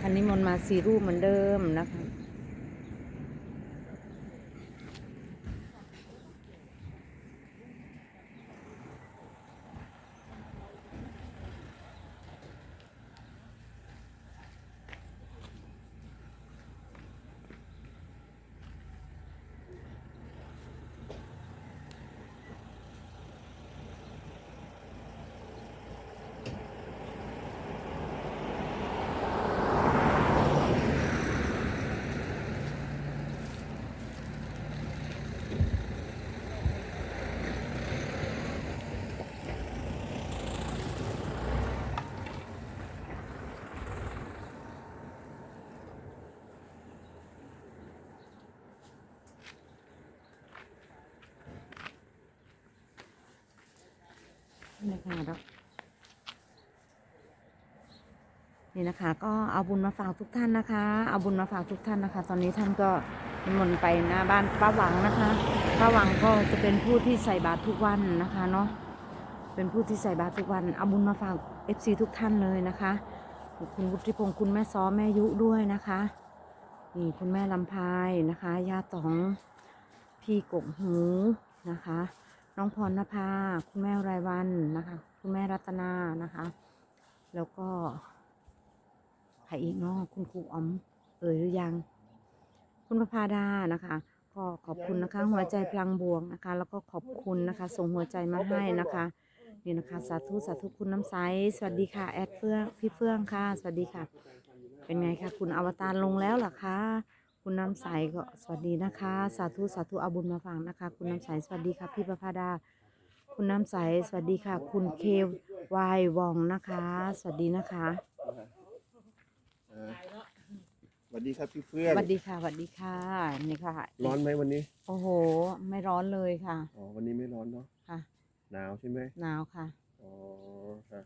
คันนี้มนมาสีรูปเหมือนเดิมนะคะ นี่นะคะดอกนี่นะคะ ก็เอาบุญมาฝากทุกท่านนะคะ เอาบุญมาฝากทุกท่านนะคะ ตอนนี้ท่านก็นิมนต์ไปหน้าบ้านป้าหวังนะคะป้าหวังก็จะเป็นผู้ที่ใส่บาตรทุกวันนะคะเนาะเป็นผู้ที่ใส่บาตรทุกวันเอาบุญมาฝากเอฟซีทุกท่านเลยนะคะคุณวุฒิพงศ์คุณแม่ซ้อแม่ยุด้วยนะคะนี่คุณแม่ลำพายนะคะยาต๋องพี่กบหูนะคะ น้องพรณภาคุณแม่รายวันนะคะ คุณแม่รัตนานะคะ แล้วก็ใครอีกเนาะคุณครูอ๋อมเอ่ยหรือยัง คุณประภาดานะคะก็ขอบคุณนะคะ หัวใจพลังบวกนะคะ แล้วก็ขอบคุณนะคะ ส่งหัวใจมาให้นะคะนี่นะคะ สาธุสาธุคุณน้ำใสสวัสดีค่ะแอดเฟื่องพี่เฟื่องค่ะ สวัสดีค่ะ เป็นไงคะคุณอวตารลงแล้วเหรอคะ คุณน้ำใสก็สวัสดีนะคะ สาธุสาธุเอาบุญมาฝากนะคะ คุณน้ำใสสวัสดีค่ะพี่ประภาดา คุณน้ำใสสวัสดีค่ะ คุณเควายวองนะคะ สวัสดีนะคะเออสวัสดีครับพี่เฟื่อสงวัสดีค่ะสวัสดีค่ะนี่ค่ะ ร้อนไหมวันนี้ โอ้โห ไม่ร้อนเลยค่ะอ๋อวันนี้ไม่ร้อนเนาะค่ะ หนาวใช่ไหมหนาวค่ะอ๋อค่ะ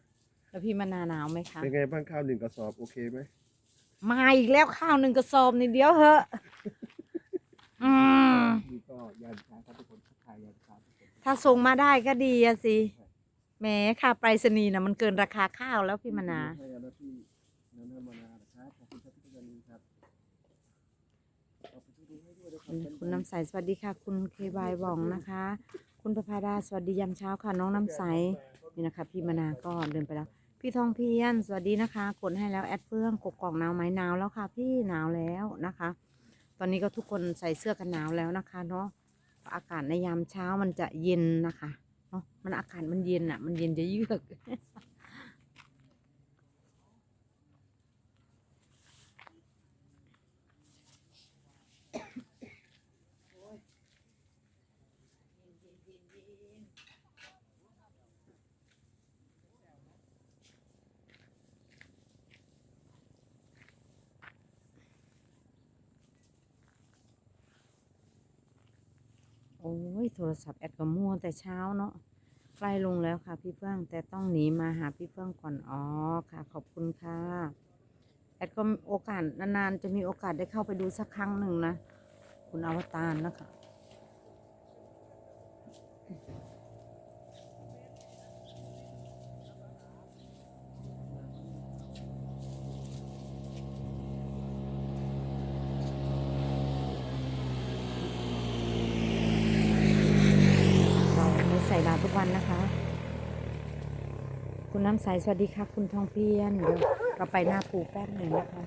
แล้วพี่มานาหนาวไหมคะเป็นไงบ้างข้าวหนึ่งกระสอบโอเคไหม มาอีกแล้วข้าวหนึ่งกระสอบนี่เดียวเหอะ อืม นี่ก็ยานช้าครับทุกคนทักทายยานช้าทุกคนถ้าส่งมาได้ก็ดีอะสิแหมค่าไปรษณีย์นะมันเกินราคาข้าวแล้วพี่มานา ให้แล้วพี่นันทมานานะครับขอบคุณครับพี่จันนีครับขอบคุณที่ดูให้ด้วยนะครับ คุณน้ำใสสวัสดีค่ะ คุณเคบายบองนะคะ คุณประภาดาสวัสดียามเช้าค่ะ น้องน้ำใสนี่นะคะ พี่มานาก็เดินไปแล้ว พี่ทองเพียนสวัสดีนะคะ กดให้แล้วแอดเฟื่องกกล่องหนาวไหมหนาวแล้วค่ะ พี่หนาวแล้วนะคะ ตอนนี้ก็ทุกคนใส่เสื้อกันหนาวแล้วนะคะเนาะอากาศในยามเช้ามันจะเย็นนะคะเนาะมันอากาศมันเย็นอะ มันเย็นจะเยือก อ้ยโทรศัพท์แอดก็มั่วแต่เช้าเนาะใกล้ลงแล้วค่ะพี่เฟื่องแต่ต้องหนีมาหาพี่เฟื่องก่อนอ๋อค่ะ ขอบคุณค่ะแอดก็โอกาสนานๆจะมีโอกาสได้เข้าไปดูสักครั้งหนึ่งนะ คุณอวตารนะคะ เราไม่ใส่บาตร ทุกวันนะคะ คุณน้ำใสสวัสดีค่ะ คุณทองเพียนเดี๋ยวเราไปหน้าปูแป๊บหนึ่งนะคะ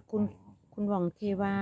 ส คุณคุณหว่องเทวา